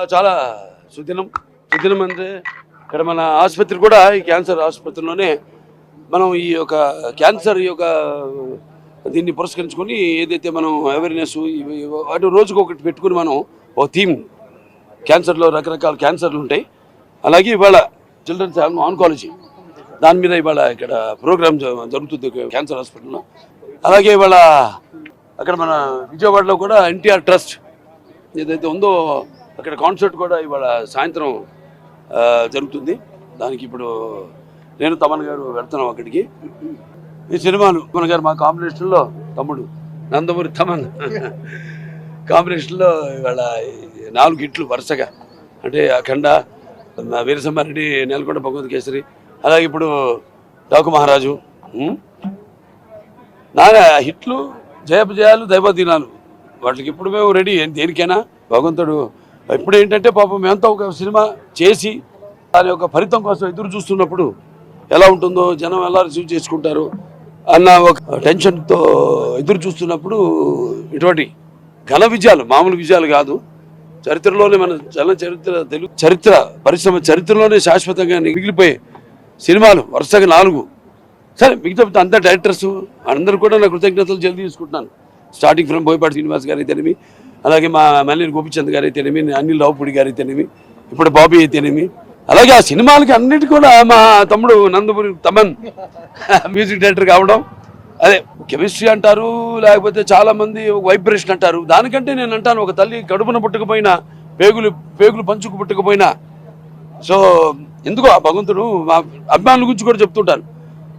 చాలా చాలా సుదినం సుదినం అంటే ఇక్కడ మన ఆసుపత్రి కూడా ఈ క్యాన్సర్ ఆసుపత్రిలోనే మనం ఈ యొక్క క్యాన్సర్ ఈ యొక్క దీన్ని పురస్కరించుకొని ఏదైతే మనం అవేర్నెస్ అటు రోజుకు ఒకటి పెట్టుకుని మనం ఓ థీమ్ క్యాన్సర్లో రకరకాల క్యాన్సర్లు ఉంటాయి. అలాగే ఇవాళ చిల్డ్రన్స్ ఆన్కాలజీ దాని మీద ఇవాళ ఇక్కడ ప్రోగ్రామ్ జరుగుతుంది క్యాన్సర్ హాస్పిటల్లో. అలాగే ఇవాళ అక్కడ మన విజయవాడలో కూడా ఎన్టీఆర్ ట్రస్ట్ ఏదైతే ఉందో అక్కడ కాన్సర్ట్ కూడా ఇవాళ సాయంత్రం జరుగుతుంది. దానికి ఇప్పుడు నేను తమన్ గారు వెళ్తున్నాం అక్కడికి. ఈ సినిమాలు తమన్ గారు మా కాంబినేషన్లో తమ్ముడు నందమూరి తమన్. కాంబినేషన్లో ఇవాళ నాలుగు హిట్లు వరుసగా. అంటే అఖండ వీరసింహారెడ్డి నెలకొండ భగవత్ కేసరి అలాగే ఇప్పుడు డాకు మహారాజు నాగా హిట్లు జయపజయాలు దైవదీనాలు. వాటికి ఇప్పుడు మేము రెడీ. దేనికైనా భగవంతుడు ఇప్పుడు ఏంటంటే పాపం మేమంతా ఒక సినిమా చేసి దాని యొక్క ఫలితం కోసం ఎదురు చూస్తున్నప్పుడు ఎలా ఉంటుందో జనం ఎలా రిసీవ్ చేసుకుంటారు అన్న ఒక టెన్షన్తో ఎదురు చూస్తున్నప్పుడు ఇటువంటి ఘన విజయాలు మామూలు విజయాలు కాదు. చరిత్రలోనే మన చలన చరిత్ర తెలుగు చరిత్ర పరిశ్రమ చరిత్రలోనే శాశ్వతంగా మిగిలిపోయే సినిమాలు వరుసగా నాలుగు. సరే మిగతా అంతా డైరెక్టర్స్ అందరూ కూడా నా కృతజ్ఞతలు జల్దీ తీసుకుంటున్నాను స్టార్టింగ్ ఫ్రమ్ బోయపాటి శ్రీనివాస్ గారి అయితేనేమి. అలాగే మా మల్లేని గోపిచంద్ గారు అయితేనేమి అనిల్ రావుపూడి గారు అయితేనేమి ఇప్పుడు బాబీ అయితేనేమి అలాగే ఆ సినిమాలకి అన్నిటి కూడా మా తమ్ముడు నందమూరి తమన్ మ్యూజిక్ డైరెక్టర్ కావడం. అదే కెమిస్ట్రీ అంటారు లేకపోతే చాలా మంది వైబ్రేషన్ అంటారు. దానికంటే నేను అంటాను ఒక తల్లి కడుపున పుట్టకపోయినా పేగులు పేగులు పంచుకు పుట్టకపోయినా. సో ఎందుకో ఆ భగవంతుడు మా అభిమానుల గురించి కూడా చెప్తుంటారు.